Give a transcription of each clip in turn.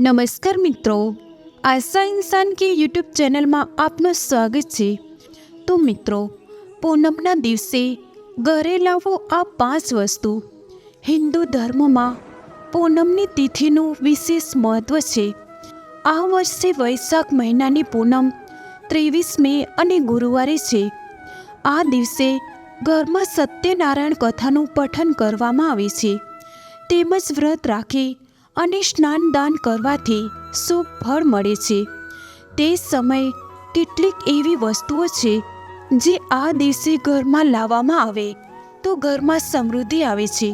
નમસ્કાર મિત્રો, આશા ઇન્સાન કે યુટ્યુબ ચેનલમાં આપનું સ્વાગત છે. તો મિત્રો, પૂનમના દિવસે ઘરે લાવો આ પાંચ વસ્તુ. હિન્દુ ધર્મમાં પૂનમની તિથિનું વિશેષ મહત્ત્વ છે. આ વર્ષે વૈશાખ મહિનાની પૂનમ ત્રેવીસ મે અને ગુરુવારે છે. આ દિવસે ઘરમાં સત્યનારાયણ કથાનું પઠન કરવામાં આવે છે. તેમજ વ્રત રાખી અને સ્નાન દાન કરવાથી શુભ ફળ મળે છે. તે સમયે કેટલીક એવી વસ્તુઓ છે જે આ દિવસે ઘરમાં લાવવામાં આવે તો ઘરમાં સમૃદ્ધિ આવે છે.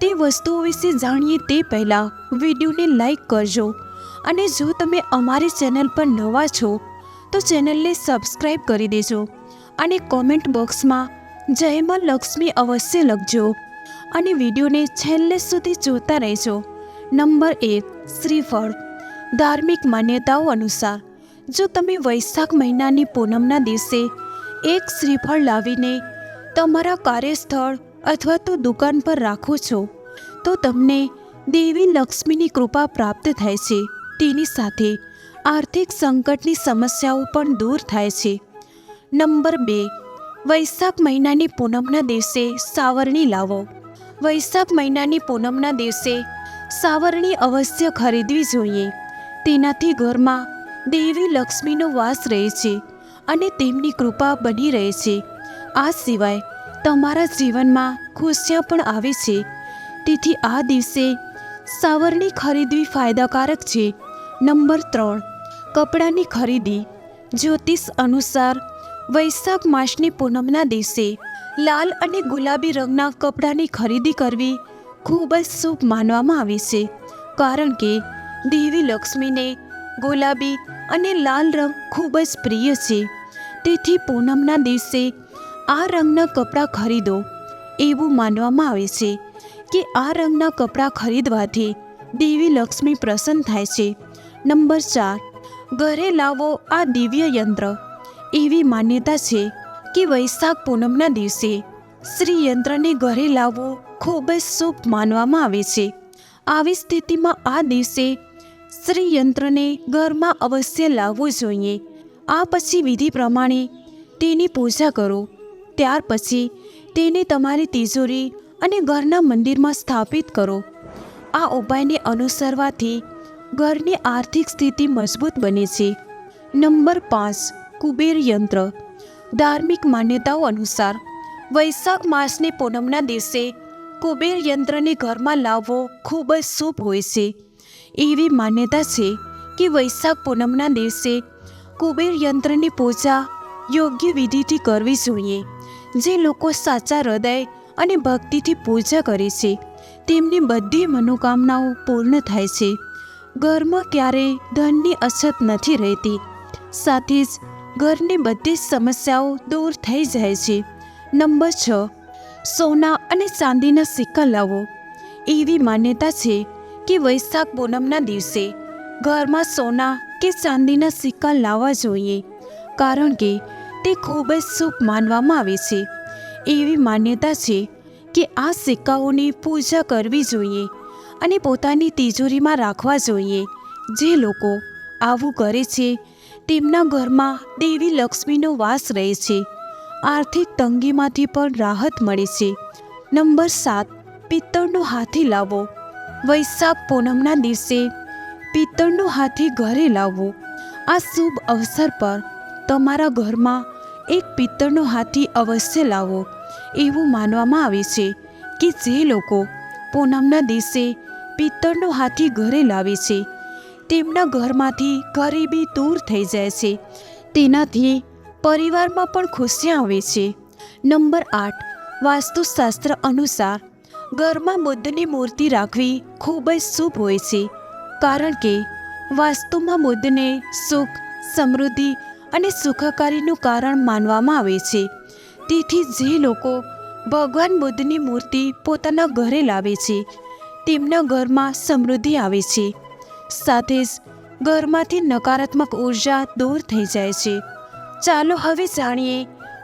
તે વસ્તુઓ વિશે જાણીએ તે પહેલાં વિડીયોને લાઈક કરજો અને જો તમે અમારી ચેનલ પર નવા છો તો ચેનલને સબસ્ક્રાઈબ કરી દેજો અને કોમેન્ટ બોક્સમાં જયમાં લક્ષ્મી અવશ્ય લખજો અને વિડીયોને છેલ્લે સુધી જોતા રહેજો. નંબર એક, શ્રીફળ. ધાર્મિક માન્યતાઓ અનુસાર, જો તમે વૈશાખ મહિનાની પૂનમના દિવસે એક શ્રીફળ લાવીને તમારા કાર્યસ્થળ અથવા તો દુકાન પર રાખો છો, તો તમને દેવી લક્ષ્મીની કૃપા પ્રાપ્ત થાય છે. તેની સાથે આર્થિક સંકટની સમસ્યાઓ પણ દૂર થાય છે. નંબર બે, વૈશાખ મહિનાની પૂનમના દિવસે સાવરણી લાવો. વૈશાખ મહિનાની પૂનમના દિવસે સાવરણી અવશ્ય ખરીદવી જોઈએ. તેનાથી ઘરમાં દેવી લક્ષ્મીનો વાસ રહે છે અને તેમની કૃપા બની રહે છે. આ સિવાય તમારા જીવનમાં ખુશિયા પણ આવે છે. તેથી આ દિવસે સાવરણી ખરીદવી ફાયદાકારક છે. નંબર ત્રણ, કપડાની ખરીદી. જ્યોતિષ અનુસાર વૈશાખ માસની પૂનમના દિવસે લાલ અને ગુલાબી રંગના કપડાની ખરીદી કરવી ખૂબ જ શુભ માનવામાં આવે છે, કારણ કે દેવી લક્ષ્મીને ગુલાબી અને લાલ રંગ ખૂબ જ પ્રિય છે. તેથી પૂનમના દિવસે આ રંગના કપડાં ખરીદો. એવું માનવામાં આવે છે કે આ રંગના કપડાં ખરીદવાથી દેવી લક્ષ્મી પ્રસન્ન થાય છે. નંબર ચાર, ઘરે લાવો આ દિવ્ય યંત્ર. એવી માન્યતા છે કે વૈશાખ પૂનમના દિવસે શ્રી યંત્રને ઘરે લાવવું ખૂબ જ શુભ માનવામાં આવે છે. આવી સ્થિતિમાં આ દિવસે શ્રીયંત્રને ઘરમાં અવશ્ય લાવવું જોઈએ. આ પછી વિધિ પ્રમાણે તેની પૂજા કરો. ત્યાર પછી તેને તમારી તિજોરી અને ઘરના મંદિરમાં સ્થાપિત કરો. આ ઉપાયને અનુસરવાથી ઘરની આર્થિક સ્થિતિ મજબૂત બને છે. નંબર પાંચ, કુબેર યંત્ર. ધાર્મિક માન્યતાઓ અનુસાર વૈશાખ માસની પૂનમના દિવસે કુબેર યંત્રને ઘરમાં લાવવો ખૂબ જ શુભ હોય છે. એવી માન્યતા છે કે વૈશાખ પૂનમના દિવસે કુબેર યંત્રની પૂજા યોગ્ય વિધિથી કરવી જોઈએ. જે લોકો સાચા હૃદય અને ભક્તિથી પૂજા કરે છે, તેમની બધી મનોકામનાઓ પૂર્ણ થાય છે. ઘરમાં ક્યારેય ધનની અછત નથી રહેતી. સાથે જ ઘરની બધી જ સમસ્યાઓ દૂર થઈ જાય છે. નંબર છ. સોના અને ચાંદીના સિક્કા લાવો. એવી માન્યતા છે કે વૈશાખ પૂનમના દિવસે ઘરમાં સોના કે ચાંદીના સિક્કા લાવવા જોઈએ, કારણ કે તે ખૂબ જ શુભ માનવામાં આવે છે. એવી માન્યતા છે કે આ સિક્કાઓની પૂજા કરવી જોઈએ અને પોતાની તિજોરીમાં રાખવા જોઈએ. જે લોકો આવું કરે છે, તેમના ઘરમાં દેવી લક્ષ્મીનો વાસ રહે છે. આર્થિક તંગીમાંથી પણ રાહત મળે છે. નંબર સાત, પિત્તળનો હાથી લાવો. વૈશાખ પૂનમના દિવસે પિત્તળનો હાથી ઘરે લાવવો આ શુભ અવસર પર તમારા ઘરમાં એક પિત્તળનો હાથી અવશ્ય લાવો. એવું માનવામાં આવે છે કે જે લોકો પૂનમના દિવસે પિત્તળનો હાથી ઘરે લાવે છે, તેમના ઘરમાંથી ગરીબી દૂર થઈ જાય છે. તેનાથી પરિવારમાં પણ ખુશી આવે છે. નંબર આઠ, વાસ્તુશાસ્ત્ર અનુસાર ઘરમાં બુદ્ધની મૂર્તિ રાખવી ખૂબ જ શુભ હોય છે. કારણ કે વાસ્તુમાં બુદ્ધને સુખ, સમૃદ્ધિ અને સુખકારીનું કારણ માનવામાં આવે છે. તેથી જે લોકો ભગવાન બુદ્ધની મૂર્તિ પોતાના ઘરે લાવે છે, તેમના ઘરમાં સમૃદ્ધિ આવે છે. સાથે જ ઘરમાંથી નકારાત્મક ઊર્જા દૂર થઈ જાય છે. ચાલો હવે જાણીએ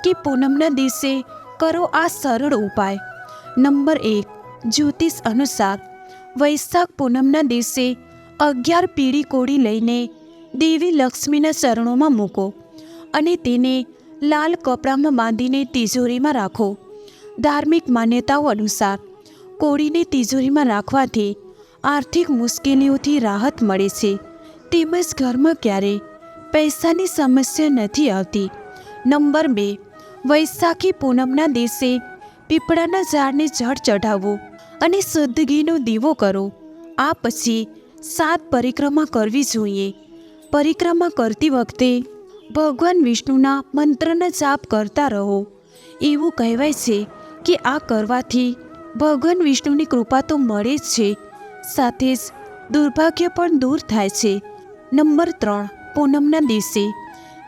કે પૂનમના દિવસે કરો આ સરળ ઉપાય. નંબર એક, જ્યોતિષ અનુસાર વૈશાખ પૂનમના દિવસે અગિયાર પીળી કોળી લઈને દેવી લક્ષ્મીના ચરણોમાં મૂકો અને તેને લાલ કપડામાં બાંધીને તિજોરીમાં રાખો. ધાર્મિક માન્યતાઓ અનુસાર કોળીને તિજોરીમાં રાખવાથી આર્થિક મુશ્કેલીઓથી રાહત મળે છે. તેમજ ઘરમાં ક્યારે પૈસાની સમસ્યા નથી આવતી. નંબર બે વૈશાખી પૂનમના દિવસે પીપળાના ઝાડને જળ ચઢાવવું અને શુદ્ધગીનો દીવો કરો. આ પછી સાત પરિક્રમા કરવી જોઈએ. પરિક્રમા કરતી વખતે ભગવાન વિષ્ણુના મંત્રના જાપ કરતા રહો. એવું કહેવાય છે કે આ કરવાથી ભગવાન વિષ્ણુની કૃપા તો મળે જ છે. સાથે જ દુર્ભાગ્ય પણ દૂર થાય છે. નંબર ત્રણ પૂનમના દિવસે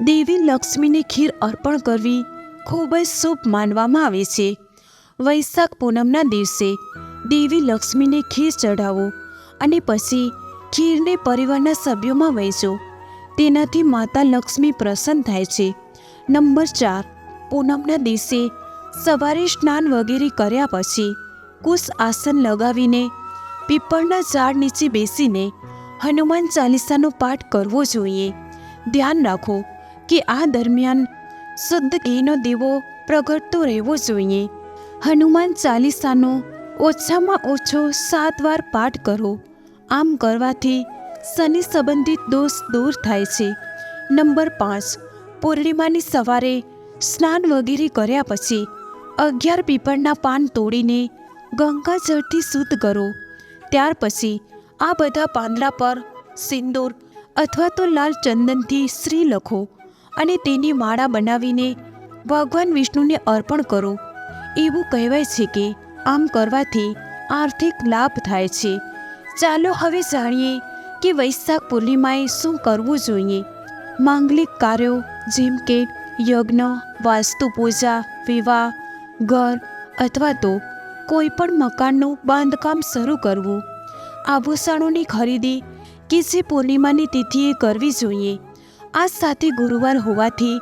દેવી લક્ષ્મીને ખીર અર્પણ કરવી ખૂબ જ શુભ માનવામાં આવે છે. વૈશાખ પૂનમના દિવસે દેવી લક્ષ્મીને ખીર ચઢાવો અને પછી ખીરને પરિવારના સભ્યોમાં વહેંચો. તેનાથી માતા લક્ષ્મી પ્રસન્ન થાય છે. નંબર ચાર, પૂનમના દિવસે સવારે સ્નાન વગેરે કર્યા પછી કુશ આસન લગાવીને પીપળના ઝાડ નીચે બેસીને હનુમાન ચાલીસાનો પાઠ કરવો જોઈએ. ધ્યાન રાખો કે આ દરમિયાન શુદ્ધ ઘીનો દીવો પ્રગટતો રહેવો જોઈએ. હનુમાન ચાલીસાનો ઓછામાં ઓછો સાત વાર પાઠ કરો. આમ કરવાથી શનિ સંબંધિત દોષ દૂર થાય છે. નંબર પાંચ. પૂર્ણિમાની સવારે સ્નાન વગેરે કર્યા પછી અગિયાર પીપળના પાન તોડીને ગંગાજળથી શુદ્ધ કરો. ત્યાર પછી આ બધા પાંદડા પર સિંદૂર અથવા તો લાલ ચંદનથી શ્રી લખો અને તેની માળા બનાવીને ભગવાન વિષ્ણુને અર્પણ કરો. એવું કહેવાય છે કે આમ કરવાથી આર્થિક લાભ થાય છે. ચાલો હવે જાણીએ કે વૈશાખ પૂર્ણિમાએ શું કરવું જોઈએ. માંગલિક કાર્યો જેમ કે યજ્ઞ, વાસ્તુ પૂજા, વિવાહ, ઘર અથવા તો કોઈ પણ મકાનનું બાંધકામ શરૂ કરવું. આભૂષણોની ખરીદી કે જે પૂર્ણિમાની તિથિએ કરવી જોઈએ, આ સાથે ગુરુવાર હોવાથી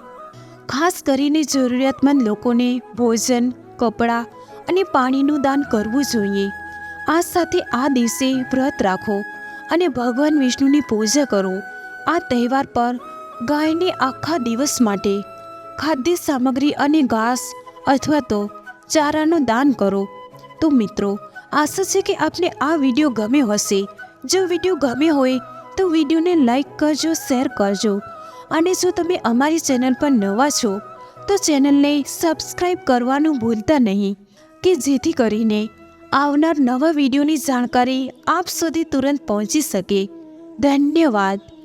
ખાસ કરીને જરૂરિયાતમંદ લોકોને ભોજન, કપડાં અને પાણીનું દાન કરવું જોઈએ. આ સાથે આ દિવસે વ્રત રાખો અને ભગવાન વિષ્ણુની પૂજા કરો. આ તહેવાર પર ગાયને આખા દિવસ માટે ખાદ્ય સામગ્રી અને ઘાસ અથવા તો ચારાનું દાન કરો. તો મિત્રો આશા છે કે આપને આ વીડિયો ગમ્યો હશે. જો વીડિયો ગમ્યો હોય, તો વિડીયોને લાઈક કરજો, શેર કરજો. અને જો તમે અમારી ચેનલ પર નવા છો, તો ચેનલને સબસ્ક્રાઈબ કરવાનું ભૂલતા નહીં, કે જેથી કરીને આવનાર નવા વિડીયોની જાણકારી આપ સુધી તુરંત પહોંચી શકે. ધન્યવાદ.